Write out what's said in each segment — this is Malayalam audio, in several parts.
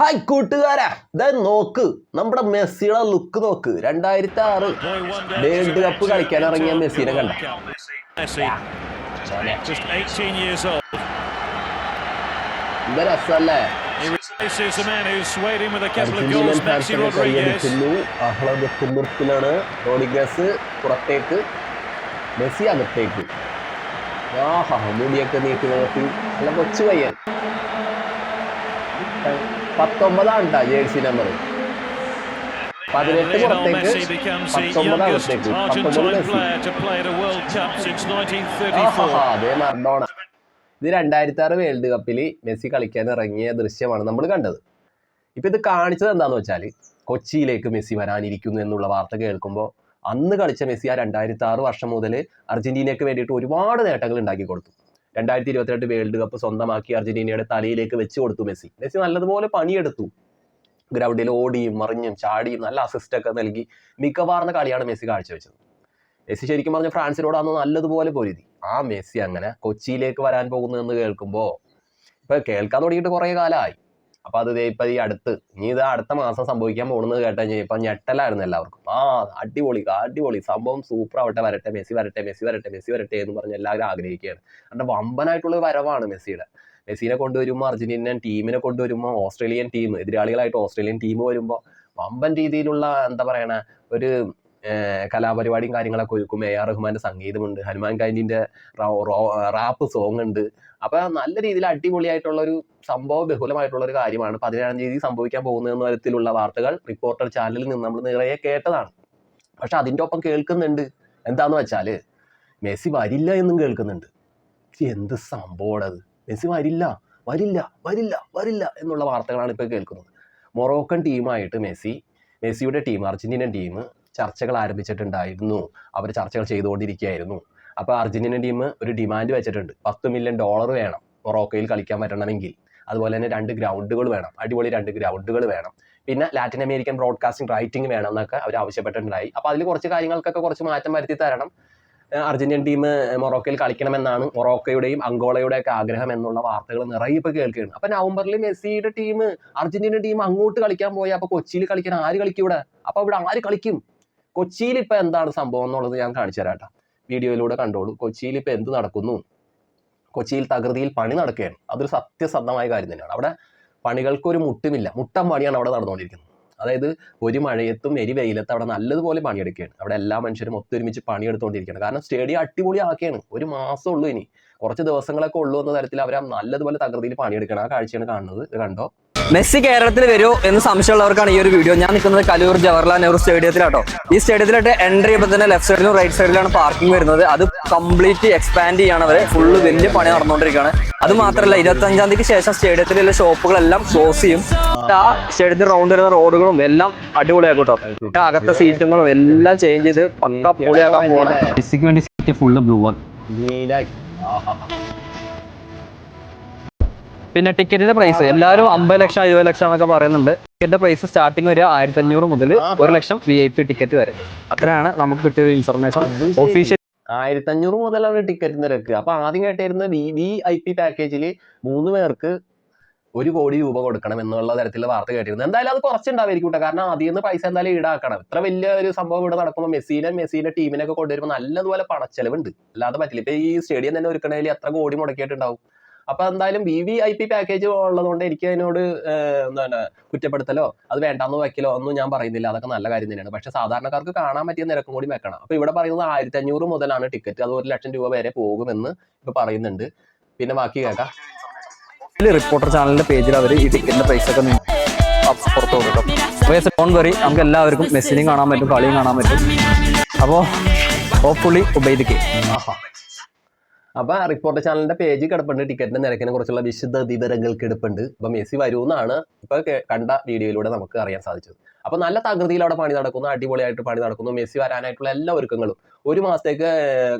ഹായ് കൂട്ടുകാരാ. ഇതാ നോക്ക്. നമ്മുടെ മെസ്സിയുടെ ലുക്ക് നോക്ക്. രണ്ടായിരത്തി ആറ് വേൾഡ് കപ്പ് കളിക്കാൻ ഇറങ്ങിയ മെസ്സിനെ കണ്ട. ാണ് just 18 years old. എന്താ രസമല്ലേ? He replaces the man who's swayed him with a couple of അർജന്റീനൻ goals, Maxi ഫാൻസിനെ Rodriguez. കൈയടിക്കുന്നു ആഹ്ലാദത്തിലാണ് Rodrigues പുറത്തേക്ക്. മെസ്സി അകത്തേക്ക്. ആഹാ മുടിയൊക്കെ നീക്കി നോക്കി നല്ല കൊച്ചു പയ്യൻ. പത്തൊമ്പതാണ് കേട്ടോ ജേഴ്സി നമ്പർ പതിനെട്ട് പുറത്തേക്ക് പത്തൊമ്പതാണ് becomes the പത്തൊമ്പത് youngest അകത്തേക്ക് പത്തൊമ്പത് Argentine Messi player to play at a World Cup since ആഹാ, 1934. അതേ മറഡോണ ഇത് രണ്ടായിരത്തി ആറ് വേൾഡ് കപ്പിൽ മെസ്സി കളിക്കാൻ ഇറങ്ങിയ ദൃശ്യമാണ് നമ്മൾ കണ്ടത്. ഇപ്പൊ ഇത് കാണിച്ചത് എന്താന്ന് വെച്ചാൽ കൊച്ചിയിലേക്ക് മെസ്സി വരാനിരിക്കുന്നു എന്നുള്ള വാർത്ത കേൾക്കുമ്പോൾ അന്ന് കളിച്ച മെസ്സി ആ രണ്ടായിരത്തി ആറ് വർഷം മുതൽ അർജന്റീനയ്ക്ക് വേണ്ടിയിട്ട് ഒരുപാട് നേട്ടങ്ങൾ ഉണ്ടാക്കി കൊടുത്തു. രണ്ടായിരത്തി ഇരുപത്തിരണ്ട് വേൾഡ് കപ്പ് സ്വന്തമാക്കി അർജന്റീനയുടെ തലയിലേക്ക് വെച്ച് കൊടുത്തു മെസ്സി. മെസ്സി നല്ലതുപോലെ പണിയെടുത്തു. ഗ്രൗണ്ടിൽ ഓടിയും മറിഞ്ഞും ചാടിയും നല്ല അസിസ്റ്റ് ഒക്കെ നൽകി മികവാർന്ന കളിയാണ് മെസ്സി കാഴ്ചവെച്ചത്. മെസ്സി ശരിക്കും പറഞ്ഞ ഫ്രാൻസിനോട് അന്ന് നല്ലതുപോലെ പൊരുതി. ആ മെസ്സി അങ്ങനെ കൊച്ചിയിലേക്ക് വരാൻ പോകുന്നു എന്ന് കേൾക്കുമ്പോൾ ഇപ്പൊ കേൾക്കാൻ തുടങ്ങിയിട്ട് കുറേ കാലമായി. അപ്പൊ അത് ഇപ്പൊ ഈ അടുത്ത് ഇനി ഇത് അടുത്ത മാസം സംഭവിക്കാൻ പോകുന്നത് കേട്ട് കഴിഞ്ഞാൽ ഇപ്പൊ ഞെട്ടലായിരുന്നു എല്ലാവർക്കും. ആ അടിപൊളി അടിപൊളി. സംഭവം സൂപ്പർ ആവട്ടെ വരട്ടെ മെസ്സി വരട്ടെ മെസ്സി വരട്ടെ മെസ്സി വരട്ടെ എന്ന് പറഞ്ഞ് എല്ലാവരും ആഗ്രഹിക്കുകയാണ്. കാരണം വമ്പനായിട്ടുള്ള വരവാണ് മെസ്സിയുടെ. മെസ്സിനെ കൊണ്ടുവരുമ്പോൾ അർജന്റീനൻ ടീമിനെ കൊണ്ടുവരുമ്പോൾ ഓസ്ട്രേലിയൻ ടീം എതിരാളികളായിട്ട് ഓസ്ട്രേലിയൻ ടീം വരുമ്പോൾ വമ്പൻ രീതിയിലുള്ള എന്താ പറയണ ഒരു കലാപരിപാടിയും കാര്യങ്ങളൊക്കെ ഒരുക്കും. എ ആർ റഹ്മാന്റെ സംഗീതമുണ്ട്. ഹനുമാൻ കൈൻഡിന്റെ റാപ്പ് സോങ് ഉണ്ട്. അപ്പൊ നല്ല രീതിയിൽ അടിപൊളിയായിട്ടുള്ള ഒരു സംഭവ ബഹുലമായിട്ടുള്ള ഒരു കാര്യമാണ് പതിനേഴാം തീയതി സംഭവിക്കാൻ പോകുന്ന തരത്തിലുള്ള വാർത്തകൾ റിപ്പോർട്ടർ ചാനലിൽ നിന്ന് നമ്മൾ നിറയെ കേട്ടതാണ്. പക്ഷെ അതിന്റെ ഒപ്പം കേൾക്കുന്നുണ്ട്. എന്താന്ന് വെച്ചാൽ മെസ്സി വരില്ല എന്നും കേൾക്കുന്നുണ്ട്. എന്ത് സംഭവമാണത് മെസ്സി വരില്ല വരില്ല വരില്ല വരില്ല എന്നുള്ള വാർത്തകളാണ് ഇപ്പോൾ കേൾക്കുന്നത്. മൊറോക്കൻ ടീമായിട്ട് മെസ്സി മെസ്സിയുടെ ടീം അർജന്റീനൻ ടീം ചർച്ചകൾ ആരംഭിച്ചിട്ടുണ്ടായിരുന്നു. അവർ ചർച്ചകൾ ചെയ്തുകൊണ്ടിരിക്കുകയായിരുന്നു. അപ്പോൾ അർജന്റീന ടീം ഒരു ഡിമാൻഡ് വെച്ചിട്ടുണ്ട്. പത്ത് മില്യൺ ഡോളർ വേണം മൊറോക്കോയിൽ കളിക്കാൻ പറ്റണമെങ്കിൽ. അതുപോലെ തന്നെ രണ്ട് ഗ്രൗണ്ടുകൾ വേണം. അടിപൊളി രണ്ട് ഗ്രൗണ്ടുകൾ വേണം. പിന്നെ ലാറ്റിൻ അമേരിക്കൻ ബ്രോഡ്കാസ്റ്റിംഗ് റൈറ്റിംഗ് വേണം എന്നൊക്കെ അവർ ആവശ്യപ്പെട്ടിട്ടുണ്ടായി. അപ്പോൾ അതിൽ കുറച്ച് കാര്യങ്ങൾക്കൊക്കെ കുറച്ച് മാറ്റം വരുത്തി തരണം. അർജന്റീൻ ടീം മൊറോക്കയിൽ കളിക്കണമെന്നാണ് മൊറോക്കോയുടെയും ഒക്കെ ആഗ്രഹം എന്നുള്ള വാർത്തകൾ നിറയെ ഇപ്പോൾ കേൾക്കുകയാണ് അപ്പോൾ നവംബറിൽ മെസ്സിയുടെ ടീം അർജന്റീന ടീം അങ്ങോട്ട് കളിക്കാൻ പോയാൽ അപ്പോൾ കൊച്ചിയിൽ കളിക്കാൻ ആര് കളിക്കും ഇവിടെ? അപ്പൊ ഇവിടെ ആര് കളിക്കും? കൊച്ചിയിൽ ഇപ്പൊ എന്താണ് സംഭവം എന്നുള്ളത് ഞാൻ കാണിച്ചു തരാം. വീഡിയോയിലൂടെ കണ്ടോളൂ. കൊച്ചിയിൽ ഇപ്പൊ എന്ത് നടക്കുന്നു? കൊച്ചിയിൽ തകൃതിയിൽ പണി നടക്കുകയാണ്. അതൊരു സത്യസന്ധമായ കാര്യം തന്നെയാണ്. അവിടെ പണികൾക്ക് ഒരു മുട്ടുമില്ല. മുട്ടം പണിയാണ് അവിടെ നടന്നുകൊണ്ടിരിക്കുന്നത്. അതായത് ഒരു മഴയത്തും എരി വെയിലത്തും അവിടെ നല്ലതുപോലെ പണിയെടുക്കുകയാണ്. അവിടെ എല്ലാ മനുഷ്യരും ഒത്തൊരുമിച്ച് പണിയെടുത്തുകൊണ്ടിരിക്കുകയാണ്. കാരണം സ്റ്റേഡിയം അടിപൊളി ആക്കിയാണ് ഒരു മാസം ഉള്ളൂ ഇനി. കുറച്ച് ദിവസങ്ങളൊക്കെ ഉള്ളൂ എന്ന തരത്തിൽ അവർ നല്ലതുപോലെ തകൃതിയിൽ പണിയെടുക്കണം ആ കാഴ്ചയാണ് കാണുന്നത്. കണ്ടോ? മെസ്സി കേരളത്തിൽ വരുമോ എന്ന് സംശയമുള്ളവർക്കാണ് ഈ ഒരു വീഡിയോ ഞാൻ നിൽക്കുന്നത് കലൂർ ജവഹർലാൽ നെഹ്റു സ്റ്റേഡിയത്തിലാട്ടോ. ഈ സ്റ്റേഡിയത്തിലായിട്ട് എൻട്രി ചെയ്യുമ്പോൾ തന്നെ ലെഫ്റ്റ് സൈഡിലും റൈറ്റ് സൈഡിലാണ് പാർക്കിംഗ് വരുന്നത്. അത് കംപ്ലീറ്റ് എക്സ്പാൻഡ് ചെയ്യാണ് അവരെ. ഫുള്ള് വലിയ പണി നടന്നുകൊണ്ടിരിക്കുകയാണ്. അത് മാത്രമല്ല ഇരുപത്തി അഞ്ചാം തീയതിക്ക് ശേഷം സ്റ്റേഡിയത്തിലുള്ള ഷോപ്പുകളെല്ലാം ക്ലോസ് ചെയ്യും. ആ സ്റ്റേഡിയത്തിൽ റൗണ്ട് വരുന്ന റോഡുകളും എല്ലാം അടിപൊളിയാക്കും കേട്ടോ അകത്തെ സീറ്റുകളും എല്ലാം ചേഞ്ച് ചെയ്ത് പക്ക പൊളിയാക്കാൻ പോകണം മെസ്സിക്ക് വേണ്ടി സീറ്റ് ഫുള്ള് ബ്ലൂ പിന്നെ ടിക്കറ്റിന്റെ പ്രൈസ് എല്ലാവരും അമ്പത് ലക്ഷം ഇരുപത് ലക്ഷം എന്നൊക്കെ പറയുന്നുണ്ട്. ടിക്കറ്റിന്റെ പ്രൈസ് സ്റ്റാർട്ടിങ് ഒരു ആയിരത്തി അഞ്ഞൂറ് മുതൽ ഒരു ലക്ഷം വി ഐ പി ടിക്കറ്റ് വരെ. അത്രയാണ് നമുക്ക് കിട്ടിയ ഇൻഫർമേഷൻ ഒഫീഷ്യൽ ആയിരത്തി അഞ്ഞൂറ് മുതലാണ് ടിക്കറ്റ് നിരക്ക് അപ്പൊ ആദ്യം കേട്ടായിരുന്ന വി വി ഐ പി പാക്കേജിൽ മൂന്ന് പേർക്ക് ഒരു കോടി രൂപ കൊടുക്കണം എന്നുള്ള തരത്തിലുള്ള വാർത്ത കേട്ടിരുന്നു എന്തായാലും അത് കുറച്ചുണ്ടാവായിരിക്കും കേട്ടോ. കാരണം അതിൽ നിന്ന് പൈസ എന്തായാലും ഈടാക്കണം. ഇത്ര വലിയ ഒരു സംഭവം ഇവിടെ നടക്കുമ്പോൾ മെസ്സിനെ മെസ്സിന്റെ ടീമിനൊക്കെ കൊണ്ടുവരുമ്പോൾ നല്ലതുപോലെ പണച്ചെലവുണ്ട്. അല്ലാതെ പറ്റില്ല. ഇപ്പൊ ഈ സ്റ്റേഡിയം തന്നെ ഒരുക്കണേൽ എത്ര കോടി മുടക്കിയിട്ടുണ്ടാവും? അപ്പൊ എന്തായാലും V V I P package ഉള്ളതുകൊണ്ട് എനിക്ക് അതിനോട് എന്താണ് കുറ്റപ്പെടുത്തലോ അത് വേണ്ടാന്ന് വെക്കലോ ഒന്നും ഞാൻ പറയുന്നില്ല. അതൊക്കെ നല്ല കാര്യം തന്നെയാണ്. പക്ഷെ സാധാരണക്കാർക്ക് കാണാൻ പറ്റിയ നിരക്കും കൂടി വെക്കണം. അപ്പൊ ഇവിടെ പറയുന്നത് ആയിരത്തി അഞ്ഞൂറ് മുതലാണ് ടിക്കറ്റ് അത് ഒരു ലക്ഷം രൂപ വരെ പോകുമെന്ന് ഇപ്പൊ പറയുന്നുണ്ട്. പിന്നെ ബാക്കി കേൾക്കാം. റിപ്പോർട്ടർ ചാനലിന്റെ പേജിൽ അവർ ഈ ടിക്കറ്റിന്റെ പ്രൈസ് ഒക്കെ പുറത്തു കൊടുക്കും. ഡോൺ വറി നമുക്ക് എല്ലാവർക്കും മെസ്സിനെയും കാണാൻ പറ്റും കളിയും കാണാൻ പറ്റും. അപ്പോൾ ഹോപ്പ്ഫുള്ളി ഉപയോഗിക്കുക ആഹാ. അപ്പൊ റിപ്പോർട്ട് ചാനലിന്റെ പേജ് കിടപ്പുണ്ട്. ടിക്കറ്റിന്റെ നിരക്കിനെ കുറിച്ചുള്ള വിശദ വിവരങ്ങൾ കിടപ്പുണ്ട്. അപ്പൊ മെസ്സി വരുമെന്നാണ് ഇപ്പൊ കണ്ട വീഡിയോയിലൂടെ നമുക്ക് അറിയാൻ സാധിച്ചത്. അപ്പൊ നല്ല തകൃതിയിൽ അവിടെ പണി നടക്കുന്നു. അടിപൊളിയായിട്ട് പണി നടക്കുന്നു. മെസ്സി വരാനായിട്ടുള്ള എല്ലാ ഒരുക്കങ്ങളും. ഒരു മാസത്തേക്ക്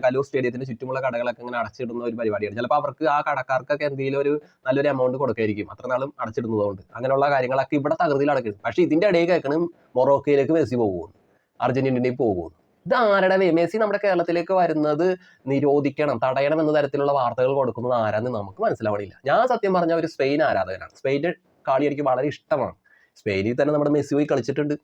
കലൂർ സ്റ്റേഡിയത്തിന് ചുറ്റുമുള്ള കടകളൊക്കെ ഇങ്ങനെ അടച്ചിടുന്ന ഒരു പരിപാടിയാണ്. ചിലപ്പോൾ അവർക്ക് ആ കടക്കാർക്കൊക്കെ എന്തെങ്കിലും ഒരു നല്ലൊരു എമൗണ്ട് കൊടുക്കായിരിക്കും. അത്ര നാളും അടച്ചിടുന്നതുകൊണ്ട്. അങ്ങനെയുള്ള കാര്യങ്ങളൊക്കെ ഇവിടെ തകൃതിയിൽ അടക്കുന്നു പക്ഷെ ഇതിന്റെ ഇടയിൽ കേൾക്കണം മൊറോക്കയിലേക്ക് മെസ്സി പോകുന്നു അർജന്റീനയിലേക്ക് പോകുന്നു ഇത് ആരുടെ മെസ്സി നമ്മുടെ കേരളത്തിലേക്ക് വരുന്നത് നിരോധിക്കണം തടയണം എന്ന തരത്തിലുള്ള വാർത്തകൾ കൊടുക്കുന്നത് ആരാന്ന് നമുക്ക് മനസ്സിലാവണില്ല. ഞാൻ സത്യം പറഞ്ഞ ഒരു സ്പെയിൻ ആരാധകനാണ്. സ്പെയിന്റെ കളി എനിക്ക് വളരെ ഇഷ്ടമാണ്. സ്പെയിനിൽ തന്നെ നമ്മുടെ മെസ്സി പോയി കളിച്ചിട്ടുണ്ട്.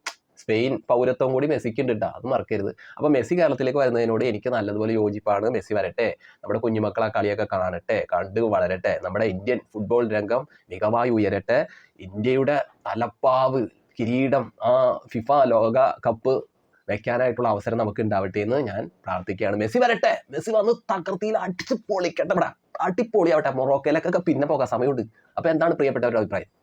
സ്പെയിൻ പൗരത്വം കൂടി മെസ്സിക്ക് ഉണ്ട് കേട്ടോ അത് മറക്കരുത്. അപ്പോൾ മെസ്സി കേരളത്തിലേക്ക് വരുന്നതിനോട് എനിക്ക് നല്ലതുപോലെ യോജിപ്പാണ് മെസ്സി വരട്ടെ നമ്മുടെ കുഞ്ഞുമക്കൾ ആ കളിയൊക്കെ കാണട്ടെ കണ്ട് വളരട്ടെ നമ്മുടെ ഇന്ത്യൻ ഫുട്ബോൾ രംഗം മികവായി ഉയരട്ടെ ഇന്ത്യയുടെ തലപ്പാവ് കിരീടം ആ ഫിഫ ലോക കപ്പ് വെക്കാനായിട്ടുള്ള അവസരം നമുക്ക് ഉണ്ടാവട്ടെ എന്ന് ഞാൻ പ്രാർത്ഥിക്കുകയാണ്. മെസ്സി വരട്ടെ. മെസ്സി വന്ന് തകർത്തിയിൽ അടിച്ച് പൊളിക്കട്ടെ. ഇവിടെ അടിപൊളിയാവട്ടെ. മൊറോക്കയിലേക്കൊക്കെ പിന്നെ പോകാൻ സമയമുണ്ട്. അപ്പോൾ എന്താണ് പ്രിയപ്പെട്ടവരുടെ അഭിപ്രായം?